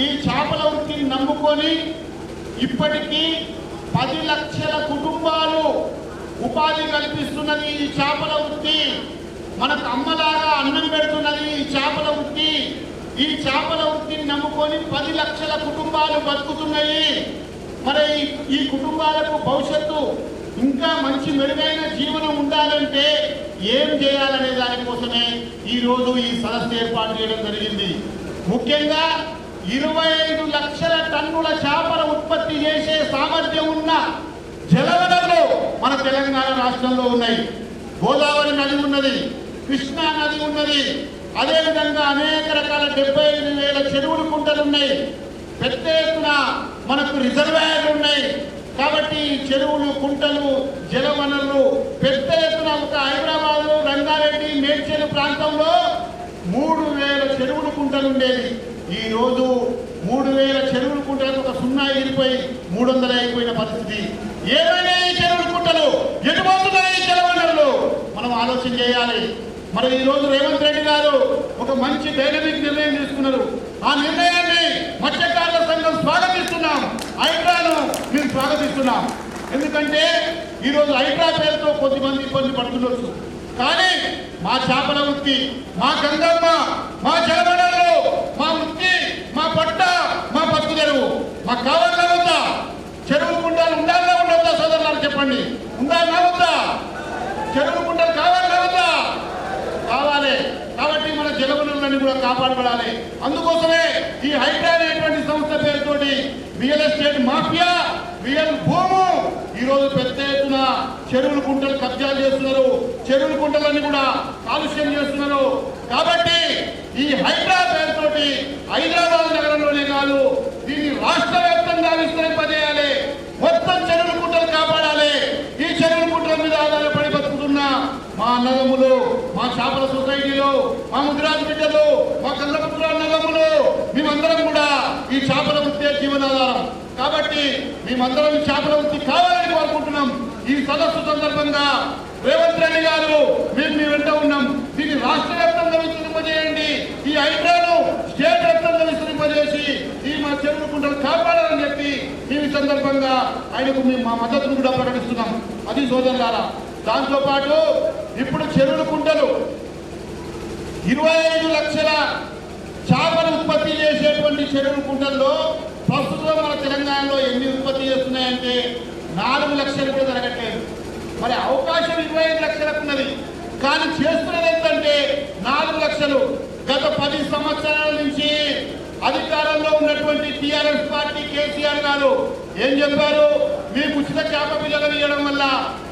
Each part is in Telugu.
ఈ చేపల వృత్తిని నమ్ముకొని ఇప్పటికీ పది లక్షల కుటుంబాలు ఉపాధి కల్పిస్తున్నది ఈ చేపల వృత్తి. మనకు అమ్మలాగా అన్నం పెడుతున్నది ఈ చేపల వృత్తి. ఈ చేపల వృత్తిని నమ్ముకొని పది లక్షల కుటుంబాలు బతుకుతున్నాయి. మరి ఈ- కుటుంబాలకు భవిష్యత్తు ఇంకా మంచి మెరుగైన జీవనం ఉండాలంటే ఏం చేయాలనే దానికోసమే ఈరోజు ఈ సదస్సు ఏర్పాటు చేయడం జరిగింది. ముఖ్యంగా ఇరవై ఐదు లక్షల టన్నుల చేపల ఉత్పత్తి చేసే సామర్థ్యం ఉన్న జలవనరులు మన తెలంగాణ రాష్ట్రంలో ఉన్నాయి. గోదావరి నది ఉన్నది కృష్ణా నది ఉన్నది. అదేవిధంగా అనేక రకాల డెబ్బై ఐదు వేల చెరువులు కుంటలు ఉన్నాయి. పెద్ద ఎత్తున మనకు రిజర్వాయర్లు ఉన్నాయి. కాబట్టి చెరువులు కుంటలు జలవనరులు పెద్ద ఎత్తున ఒక హైదరాబాద్ రంగారెడ్డి మేడ్చల్ ప్రాంతంలో మూడు వేల చెరువులు కుంటలు ఉండేది ఈరోజు మూడు వేల చెరువులు కుంటలకు ఒక సున్నా ఎగిరిపోయి మూడు వందలు అయిపోయిన పరిస్థితి. ఏమైనా ఈ చెరువులు కుంటలు ఎటుపోతున్నాయి ఈ జలవనరులు మనం ఆలోచన చేయాలి. మరి ఈరోజు రేవంత్ రెడ్డి గారు ఒక మంచి డైనమిక్ నిర్ణయం తీసుకున్నారు. ఆ నిర్ణయాన్ని మత్స్యకారుల సంఘం స్వాగతిస్తున్నాం. ఐట్రాను మేము స్వాగతిస్తున్నాం. ఎందుకంటే ఈరోజు ఐట్రా పేరుతో కొద్దిమంది ఇబ్బంది పడుతుండొచ్చు. కానీ మా చేపల వృత్తి మా గంగమ్మ మా జలవనరులు మా వృత్తి మా పట్ట మా బతుకు తెరువు మాకు కావాలా వద్దా చెరువు కుంటాలు ఉండాలా ఉండవద్దా సోదరులారు చెప్పండి ఉండాలా వద్దా చెరువు కుంటలు కావాలా వద్దా కావాలి కాబట్టి మన జలవనరులన్నీ కూడా కాపాడబడాలి. అందుకోసమే ఈ హైడ్రా అనేటువంటి సంస్థ పేరుతోటి రియల్ ఎస్టేట్ మాఫియా రియల్ భూము ఈ రోజు పెద్ద ఎత్తున చెరువులు కుంటలు కబ్జాలు చేస్తున్నారు. చెరువులు కుంటలన్నీ కూడా కాలుష్యం చేస్తున్నారు. కాబట్టి ఈ హైడ్రా పేరుతోటి హైదరాబాద్ నగరంలోనే కాదు దీన్ని రాష్ట్ర వ్యాప్తంగా విస్తరింపజేయాలి మొత్తం చెరువులు కుంటలు కాపాడాలి ఈ చెరువుల కుంటల మీద ఆధారపడి బతుకుతున్న మా అన్నదమ్ములు మా చేపల సొసైటీలో మా ముద్రాజు బిడ్డలు మా కళ్ళపుత్ర అన్నదమ్ములు మేమందరం కూడా ఈ చేపల వృత్తే జీవనాధారం. కాబట్టి మేమందరం చేపల వృత్తి కావాలని కోరుకుంటున్నాం. ఈ సదస్సు సందర్భంగా రేవంత్ రెడ్డి గారు మేము మీ వెంట ఉన్నాం. దీన్ని రాష్ట్ర వ్యాప్తంగా విస్తరింపజేయండి. ఈ ఐడియాను స్టేట్ వ్యాప్తంగా విస్తరింపజేసి ఈ మా చెరువు కుంటలు కాపాడాలని చెప్పి ఈ సందర్భంగా ఆయనకు మేము మా మద్దతును కూడా ప్రకటిస్తున్నాం. అది సోదరులారా దాంతోపాటు ఇప్పుడు చెరువుల కుంటలు ఇరవై ఐదు లక్షల చేపలు ఉత్పత్తి చేసేటువంటి చెరువుల కుంటల్లో ప్రస్తుతం మన తెలంగాణలో ఎన్ని ఉత్పత్తి చేస్తున్నాయంటే నాలుగు లక్షలు కూడా జరగట్లేదు. మరి అవకాశం ఇరవై ఐదు లక్షలకు ఉన్నది కానీ చేస్తున్నది ఏంటంటే నాలుగు లక్షలు. గత పది సంవత్సరాల నుంచి అధికారంలో ఉన్నటువంటి టీఆర్ఎస్ పార్టీ కేసీఆర్ గారు ఏం చెప్పారు? మీకు ఉచిత చేప పిల్లలు ఇవ్వడం వల్ల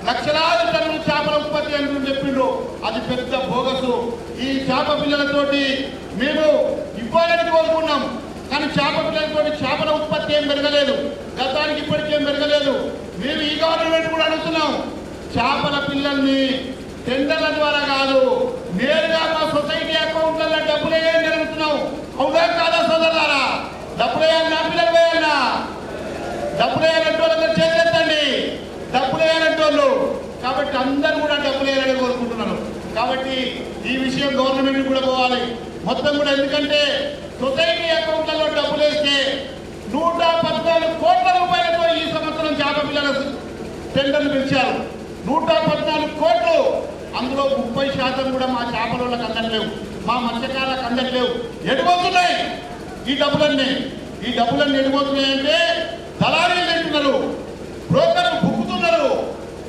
లక్షలాది టన్నుల చేపల ఉత్పత్తి అని చెప్పిండ్రు. అది పెద్ద బోగసు. ఈ చేప పిల్లలతోటి మేము ఇవ్వాలని కోరుకున్నాం. కానీ చేప పిల్లలతోటి చేపల ఉత్పత్తి ఏం పెరగలేదు. గతానికి ఇప్పటికీ ఏం పెరగలేదు. మేము ఈ గవర్నమెంట్ కూడా అడుగుతున్నాం. చేపల పిల్లల్ని టెండర్ల ద్వారా కాదు నేరుగా మా సొసైటీ అకౌంట్లలో డబ్బులు వేయండి అడుగుతున్నాం. అవునా కాదా సోదరులారా? డబ్బులు వేయాలి పిల్లలు వేయాలన్నా డబ్బులు వేయాలంటే చేసేస్తండి డబ్బులు వేయాలంటే వాళ్ళు. కాబట్టి అందరూ కూడా డబ్బులు వేయాలని కోరుకుంటున్నారు. కాబట్టి ఈ విషయం గవర్నమెంట్ కూడా పోవాలి. మొత్తం కూడా ఎందుకంటే సొసైటీ అకౌంట్లలో డబ్బులు వేస్తే నూట పద్నాలుగు కోట్ల రూపాయలతో ఈ సంవత్సరం చేప పిల్లల టెండర్లు పిలిచారు నూట పద్నాలుగు కోట్లు. అందులో ముప్పై శాతం కూడా మా చేపలకు అందట్లేవు. మా మత్స్యకారులకు అందట్లేవు. ఎడిపోతున్నాయి ఈ డబ్బులన్నీ. ఈ డబ్బులన్నీ ఎడిపోతున్నాయంటే దళారీలు తింటున్నారు. బ్రోకర్లు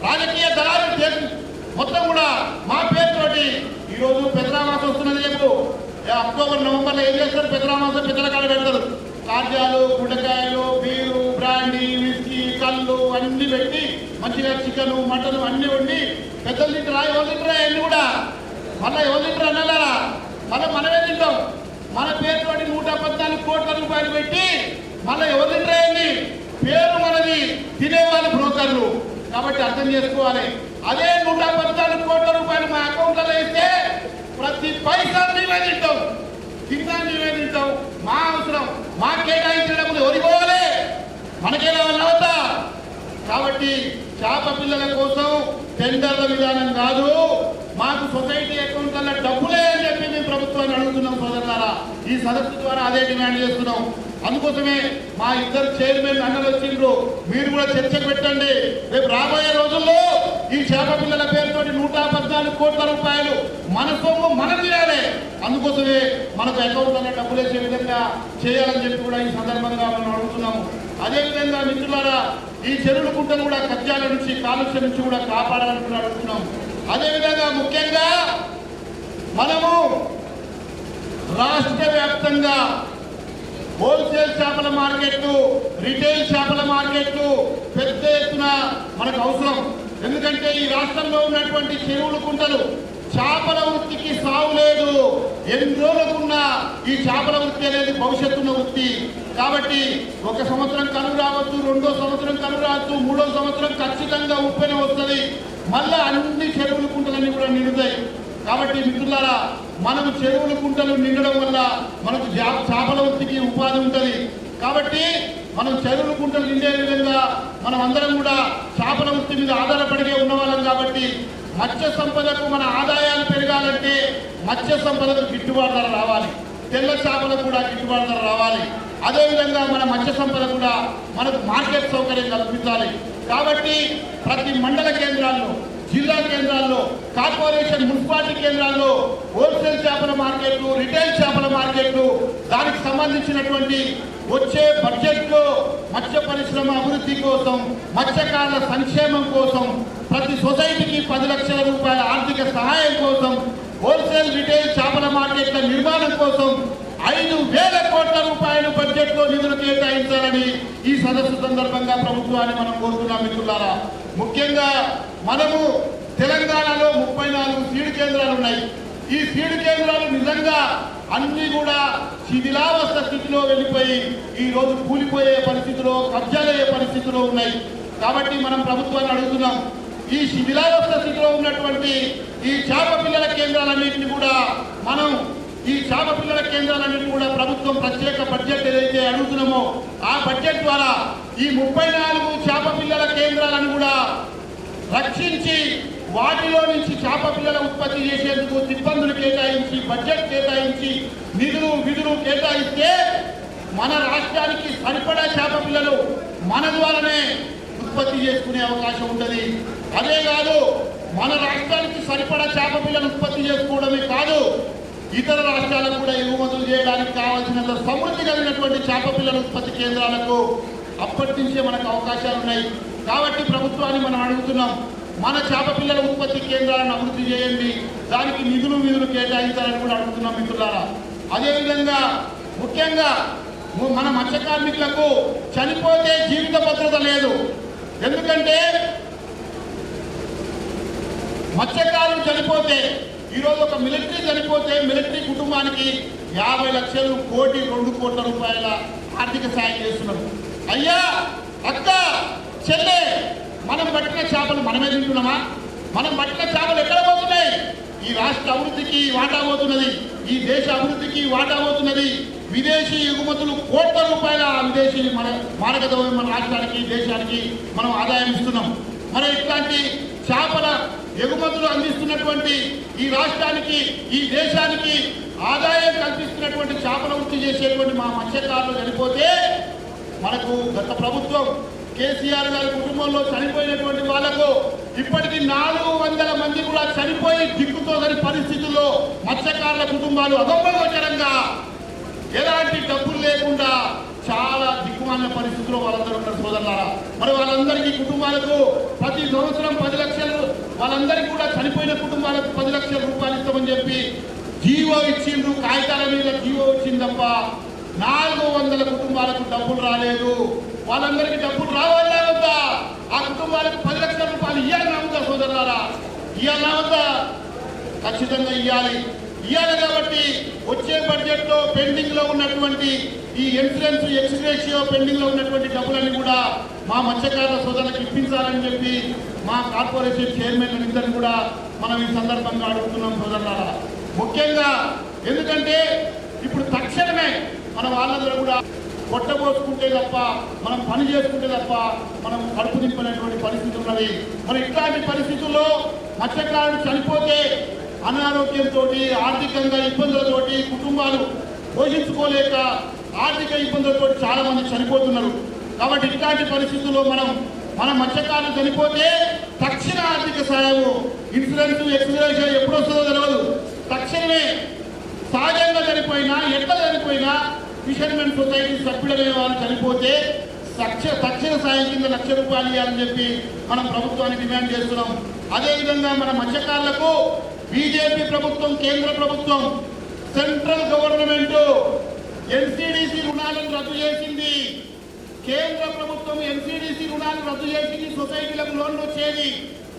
రాజకీయ దళాలను చేసి మొత్తం కూడా మా పేరుతోటి ఈరోజు పెద్దరామాసం వస్తున్నది చెప్పు. ఏ అక్టోబర్ నవంబర్లో ఏం చేస్తారు పెద్దరామాసం పెద్దల కాడ పెడతారు. కార్యాలు గుండకాయలు బీరు బ్రాండీ విస్కీ కళ్ళు అన్ని పెట్టి మంచిగా చికెన్ మటన్ అన్ని వండి పెద్దలు తింటారా? ఎవరు తింటారా? అన్ని కూడా. మళ్ళీ ఎవరు తింటారు అన్నలారా మళ్ళీ మనమే తింటాం. మన పేరుతోటి నూట పద్నాలుగు కోట్ల రూపాయలు పెట్టి మళ్ళీ ఎవరు తింటారా అన్ని పేరు మనది తినేవాళ్ళు బ్రోకర్లు. కాబట్టి అర్థం చేసుకోవాలి. అదే నూట పద్నాలుగు కోట్ల రూపాయలు మా అకౌంట్లలో వేస్తే ప్రతి పైసా మేమే తింటాం తిన్నా మేమే తింటాం మా అవసరం. మా కేటాయించిన డబ్బులు ఎవరిపోవాలి మనకే అవుతా కాబట్టి చేప పిల్లల కోసం టెండర్ల విధానం కాదు. మాకు సొసైటీ అకౌంట్లలో డబ్బులే అని చెప్పి మేము ప్రభుత్వాన్ని అడుగుతున్నాం సోదరులారా. ఈ సదస్సు ద్వారా అదే డిమాండ్ చేస్తున్నాం. అందుకోసమే మా ఇద్దరు చైర్మన్ అన్నలు వచ్చిండ్రు. మీరు కూడా చర్చకు పెట్టండి. రేపు రాబోయే రోజుల్లో ఈ చేప పిల్లల పేరుతోటి నూట పద్నాలుగు కోట్ల రూపాయలు మన సొమ్ము మన తీరాలి అందుకోసమే మనకు అకౌంట్లలో డబ్బులు వేసే విధంగా చేయాలని చెప్పి కూడా ఈ సందర్భంగా మనం అడుగుతున్నాము. అదేవిధంగా మిత్రులారా ఈ చెరువుల గుంటలు కూడా కబ్జాల నుంచి కాలుష్యం నుంచి కూడా కాపాడాలని కూడా అడుగుతున్నాం అదేవిధంగా ముఖ్యంగా మనము రాష్ట్ర వ్యాప్తంగా హోల్సేల్ చేపల మార్కెట్లు రిటైల్ చేపల మార్కెట్లు పెద్ద ఎత్తున మనకు అవసరం. ఎందుకంటే ఈ రాష్ట్రంలో ఉన్నటువంటి చెరువులు కుంటలు చేపల వృత్తికి సాగు లేదు. ఎన్ని రోజులకున్న ఈ చేపల వృత్తి అనేది భవిష్యత్తున్న వృత్తి. కాబట్టి ఒక సంవత్సరం కను రావచ్చు రెండో సంవత్సరం కను రావచ్చు మూడో సంవత్సరం ఖచ్చితంగా ఉప్పెన వస్తుంది. మళ్ళీ అన్ని చెరువులు కుంటలన్నీ కూడా నిండుతాయి. కాబట్టి మిత్రులారా మనం చెరువులు కుంటలు నిండడం వల్ల మనకు చేపల వృత్తికి ఉపాధి ఉంటుంది. కాబట్టి మనం చెరువులు కుంటలు నిండే విధంగా మనం అందరం కూడా చేపల వృత్తి మీద ఆధారపడిగే ఉన్నవాళ్ళం కాబట్టి మత్స్య సంపదకు మన ఆదాయాలు పెరగాలంటే మత్స్య సంపదకు గిట్టుబాటు ధర రావాలి. తెల్ల చేపలకు కూడా గిట్టుబాటు ధర రావాలి. అదేవిధంగా మన మత్స్య సంపద కూడా మనకు మార్కెట్ సౌకర్యం కల్పించాలి కాబట్టి ప్రతి మండల కేంద్రాల్లో జిల్లా కేంద్రాల్లో కార్పొరేషన్ మున్సిపాలిటీ కేంద్రాల్లో హోల్సేల్ చేపల మార్కెట్లు రిటైల్ చేపల మార్కెట్లు దానికి సంబంధించినటువంటి వచ్చే బడ్జెట్లో మత్స్య పరిశ్రమ అభివృద్ధి కోసం మత్స్యకారుల సంక్షేమం కోసం ప్రతి సొసైటీకి పది లక్షల రూపాయల ఆర్థిక సహాయం కోసం హోల్సేల్ రిటైల్ చేపల మార్కెట్ల నిర్మాణం కోసం ఐదు వేల కోట్ల రూపాయలు బడ్జెట్లో నిధులు కేటాయించాలని ఈ సదస్సు సందర్భంగా ప్రభుత్వాన్ని మనం కోరుతున్నాం మిత్రులారా. ముఖ్యంగా మనము తెలంగాణలో ముప్పై నాలుగు సీడ్ కేంద్రాలు ఉన్నాయి. ఈ సీడ్ కేంద్రాలు నిజంగా అన్ని కూడా శిథిలావస్థ స్థితిలో వెళ్ళిపోయి ఈ రోజు కూలిపోయే పరిస్థితిలో కబ్జాలయ్యే పరిస్థితిలో ఉన్నాయి. కాబట్టి మనం ప్రభుత్వాన్ని అడుగుతున్నాం. ఈ శిథిలావస్థ స్థితిలో ఉన్నటువంటి ఈ చేప పిల్లల కేంద్రాలన్నింటినీ కూడా మనం ఈ చేప పిల్లల కేంద్రాలన్నింటినీ కూడా ప్రభుత్వం ప్రత్యేక బడ్జెట్ ఏదైతే అడుగుతున్నామో ఆ బడ్జెట్ ద్వారా ఈ ముప్పై నాలుగు చేప పిల్లల కేంద్రాలను కూడా రక్షించి వాటిలో నుంచి చేప పిల్లల ఉత్పత్తి చేసేందుకు సిబ్బందులు కేటాయించి బడ్జెట్ కేటాయించి నిధులు విధులు కేటాయిస్తే మన రాష్ట్రానికి సరిపడా చేప పిల్లలు మన ద్వారానే ఉత్పత్తి చేసుకునే అవకాశం ఉంటుంది. అదే కాదు మన రాష్ట్రానికి సరిపడా చేప పిల్లలు ఉత్పత్తి చేసుకోవడమే కాదు ఇతర రాష్ట్రాలకు కూడా ఎగుమతులు చేయడానికి కావాల్సినంత సమృద్ధి కలిగినటువంటి చేప పిల్లల ఉత్పత్తి కేంద్రాలకు అప్పటి నుంచే మనకు అవకాశాలు ఉన్నాయి కాబట్టి ప్రభుత్వాన్ని మనం అడుగుతున్నాం మన చేప పిల్లల ఉత్పత్తి కేంద్రాలను అభివృద్ధి చేయండి దానికి నిధులు నిధులు కేటాయించాలని కూడా అడుగుతున్నాం మిత్రులారా. అదేవిధంగా ముఖ్యంగా మన మత్స్య కార్మికులకు చనిపోతే జీవిత భద్రత లేదు. ఎందుకంటే మత్స్యకారులు చనిపోతే ఈరోజు ఒక మిలిటరీ చనిపోతే మిలిటరీ కుటుంబానికి యాభై లక్షలు కోటి రెండు కోట్ల రూపాయల ఆర్థిక సాయం చేస్తున్నారు అయ్యా అక్క! చెల్లే మనం పట్టిన చేపలు మనమే తింటున్నామా? మనం పట్టిన చేపలు ఎక్కడ పోతున్నాయి? ఈ రాష్ట్ర అభివృద్ధికి వాటా పోతున్నది ఈ దేశ అభివృద్ధికి వాటా పోతున్నది. విదేశీ ఎగుమతులు కోట్ల రూపాయల విదేశీ మన మారక ద్రవ్యం మన రాష్ట్రానికి దేశానికి మనం ఆదాయం ఇస్తున్నాం. మరి ఇట్లాంటి చేపల ఎగుమతులు అందిస్తున్నటువంటి ఈ రాష్ట్రానికి ఈ దేశానికి ఆదాయం కల్పిస్తున్నటువంటి చేపల వృత్తి చేసేటువంటి మా మత్స్యకారులు చనిపోతే మనకు గత ప్రభుత్వం కేసీఆర్ గారి కుటుంబంలో చనిపోయినటువంటి వాళ్ళకు ఇప్పటికీ నాలుగు వందల మంది కూడా చనిపోయి దిక్కుతోదని పరిస్థితుల్లో మత్స్యకారుల కుటుంబాలు అగమ్మగోచరంగా ఎలాంటి డబ్బులు లేకుండా చాలా దిక్కుమాలిన పరిస్థితుల్లో వాళ్ళందరూ ఉన్నారు సోదరులారా. మరి వాళ్ళందరికీ కుటుంబాలకు ప్రతి సంవత్సరం పది లక్షలు వాళ్ళందరికీ కూడా చనిపోయిన కుటుంబాలకు పది లక్షల రూపాయలు ఇస్తామని చెప్పి జీవో ఇచ్చిండ్రు కాగితాల మీద జీవో ఇచ్చింది తప్ప నాలుగు వందల కుటుంబాలకు డబ్బులు రాలేదు. వాళ్ళందరికీ డబ్బులు రావాలా వద్దా? ఆ కుటుంబాలకు పది లక్షల రూపాయలు ఇవ్వాలన్నా వద్దా సోదరులారా. ఇవ్వాలా వద్దా? ఖచ్చితంగా ఇవ్వాలి ఇవ్వాలి కాబట్టి వచ్చే బడ్జెట్లో పెండింగ్లో ఉన్నటువంటి ఈ ఇన్సూరెన్స్ ఎక్స్గ్రేషియో పెండింగ్లో ఉన్నటువంటి డబ్బులన్నీ కూడా మా మత్స్యకారుల సోదరులకు ఇప్పించాలని చెప్పి మా కార్పొరేషన్ చైర్మన్ ఇద్దరిని కూడా మనం ఈ సందర్భంగా అడుగుతున్నాం సోదరులారా. ముఖ్యంగా ఎందుకంటే ఇప్పుడు తక్షణమే మన వాళ్ళందరూ కూడా కొట్టబోసుకుంటే తప్ప మనం పని చేసుకుంటే తప్ప మనం కడుపు నింపినటువంటి పరిస్థితి ఉన్నది. మరి ఇట్లాంటి పరిస్థితుల్లో మత్స్యకారుడు చనిపోతే అనారోగ్యంతో ఆర్థికంగా ఇబ్బందులతోటి కుటుంబాలు పోషించుకోలేక ఆర్థిక ఇబ్బందులతో చాలా మంది చనిపోతున్నారు. కాబట్టి ఇట్లాంటి పరిస్థితుల్లో మనం మన మత్స్యకారులు చనిపోతే తక్షణ ఆర్థిక సాయం ఇన్సూరెన్స్ ఎక్స్గ్రేష్ ఎప్పుడు వస్తుందో తెలియదు తక్షణమే సహజంగా చనిపోయినా ఎట్లా చనిపోయినా ఫిషర్మెన్ సొసైటీ సభ్యులైన వాళ్ళు చనిపోతే తక్ష తక్షణ సాయం కింద లక్ష రూపాయలు ఇవ్వాలని చెప్పి మనం ప్రభుత్వానికి డిమాండ్ చేస్తున్నాం. అదేవిధంగా మన మత్స్యకారులకు బీజేపీ ప్రభుత్వం కేంద్ర ప్రభుత్వం సెంట్రల్ గవర్నమెంట్ ఎన్సీడీసీ రుణాలను రద్దు చేసింది. కేంద్ర ప్రభుత్వం ఎన్సీడీసీ రుణాలు రద్దు చేసింది సొసైటీలకు లోన్లు వచ్చేది.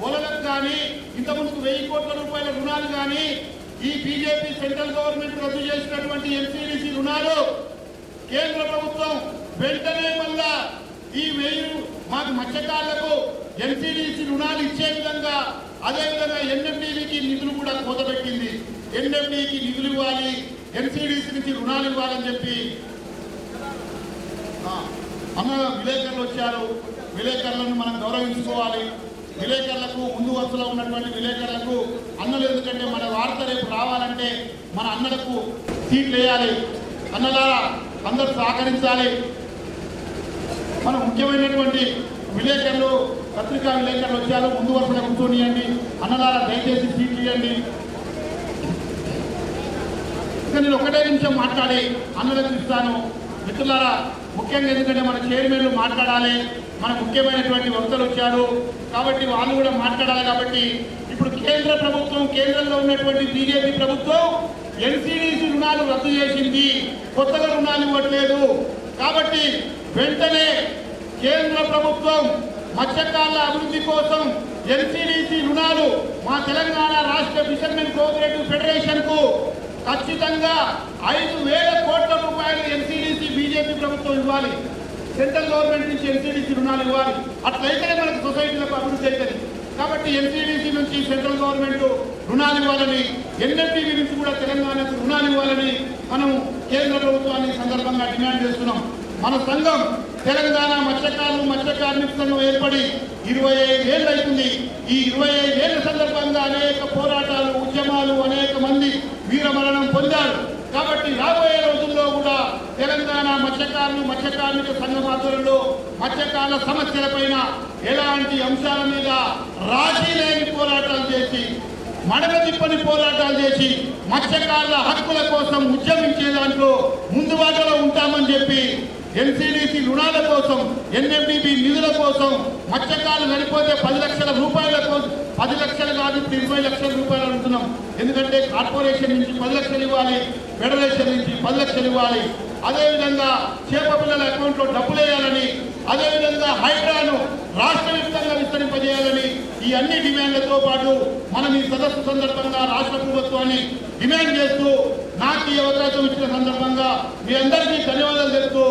ఓలలకు కానీ ఇంతకుముందు వెయ్యి కోట్ల రూపాయల రుణాలు కానీ ఈ బీజేపీ సెంట్రల్ గవర్నమెంట్ రద్దు చేసినటువంటి ఎన్సీడీసీ రుణాలు కేంద్ర ప్రభుత్వం వెంటనే మళ్ళా ఈ వెయ్యి మాకు మత్స్యకారులకు ఎన్సిడిసి రుణాలు ఇచ్చే విధంగా అదేవిధంగా ఎన్ఎండికి నిధులు కూడా కోతపెట్టింది. ఎన్ఎండికి నిధులు ఇవ్వాలి ఎన్సీడీసీ నుంచి రుణాలు ఇవ్వాలని చెప్పి. అమ్మ అన్న విలేకరులు వచ్చారు. విలేకరులను మనం గౌరవించుకోవాలి. విలేకరులకు ముందు వరుసలో ఉన్నటువంటి విలేకరులకు అన్నలు ఎందుకంటే మన వార్త రేపు రావాలంటే మన అన్నలకు సీట్లు వేయాలి. అన్నలారా అందరూ సహకరించాలి. మన ముఖ్యమైనటువంటి విలేకరులు పత్రికా విలేకరులు వచ్చారు. ముందు వరుసలో కూర్చొనియండి. అన్నదార దయచేసి సీట్లు ఇవ్వండి. ఇంకా నేను ఒకటే నిమిషం మాట్లాడి అన్నలకు ఇస్తాను. మిత్రులారా ముఖ్యంగా ఎందుకంటే మన చైర్మన్లు మాట్లాడాలి. మన ముఖ్యమైనటువంటి వక్తలు వచ్చారు. కాబట్టి వాళ్ళు కూడా మాట్లాడాలి కాబట్టి ఇప్పుడు కేంద్ర ప్రభుత్వం కేంద్రంలో ఉన్నటువంటి బీజేపీ ప్రభుత్వం ఎన్సీడీసీ రుణాలు రద్దు చేసింది. కొత్తగా రుణాలు ఇవ్వట్లేదు. కాబట్టి వెంటనే కేంద్ర ప్రభుత్వం మత్స్యకారుల అభివృద్ధి కోసం ఎన్సీడీసీ రుణాలు మా తెలంగాణ రాష్ట్ర ఫిషర్మెన్ కోఆపరేటివ్ ఫెడరేషన్కు ఖచ్చితంగా ఐదు వేల కోట్ల రూపాయలు ఎన్సీడీసీ బీజేపీ ప్రభుత్వం ఇవ్వాలి. సెంట్రల్ గవర్నమెంట్ నుంచి ఎన్సీడీసీ రుణాలు ఇవ్వాలి. అట్లయితేనే మనకు సొసైటీలకు అభివృద్ధి అవుతుంది. కాబట్టి ఎన్సీడీసీ నుంచి సెంట్రల్ గవర్నమెంట్ రుణాలు ఇవ్వాలని ఎన్ఎఫ్టీవీ గురించి కూడా తెలంగాణకు రుణాలు ఇవ్వాలని మనం కేంద్ర ప్రభుత్వాన్ని సందర్భంగా డిమాండ్ చేస్తున్నాం. మన సంఘం తెలంగాణ మత్స్యకారులు మత్స్య కార్మికులను ఏర్పడి ఇరవై ఐదేళ్ళు అవుతుంది ఈ ఇరవై ఐదేళ్ళ సందర్భంగా అనేక పోరాటాలు ఉద్యమాలు అనేక మంది వీరమరణం పొందారు. కాబట్టి రాబోయే రోజుల్లో కూడా తెలంగాణ మత్స్యకారులు మత్స్య కార్మిక సంఘం ఆధ్వర్యంలో మత్స్యకారుల సమస్యలపైన ఎలాంటి అంశాల మీద రాజీ లేని పోరాటాలు చేసి మడగ తిప్పని పోరాటాలు చేసి మత్స్యకారుల హక్కుల కోసం ఉద్యమించే దాంట్లో ముందుబాటులో ఉంటామని చెప్పి ఎన్సీడీసీ రుణాల కోసం ఎన్ఎండిబి నిధుల కోసం మత్స్యకారులు చనిపోతే పది లక్షల రూపాయల కోసం పది లక్షలు కాదు ఇరవై లక్షల రూపాయలు అంటున్నాం ఎందుకంటే కార్పొరేషన్ నుంచి పది లక్షలు ఇవ్వాలి ఫెడరేషన్ నుంచి పది లక్షలు ఇవ్వాలి. అదేవిధంగా చేప పిల్లల అకౌంట్లో డబ్బులు వేయాలని అదేవిధంగా హైడ్రాను రాష్ట్ర వ్యాప్తంగా విస్తరింపజేయాలని ఈ అన్ని డిమాండ్లతో పాటు మనం ఈ సదస్సు సందర్భంగా రాష్ట్ర ప్రభుత్వాన్ని డిమాండ్ చేస్తూ నాకు ఈ అవకాశం ఇచ్చిన సందర్భంగా మీ అందరికీ ధన్యవాదాలు తెలుపుతూ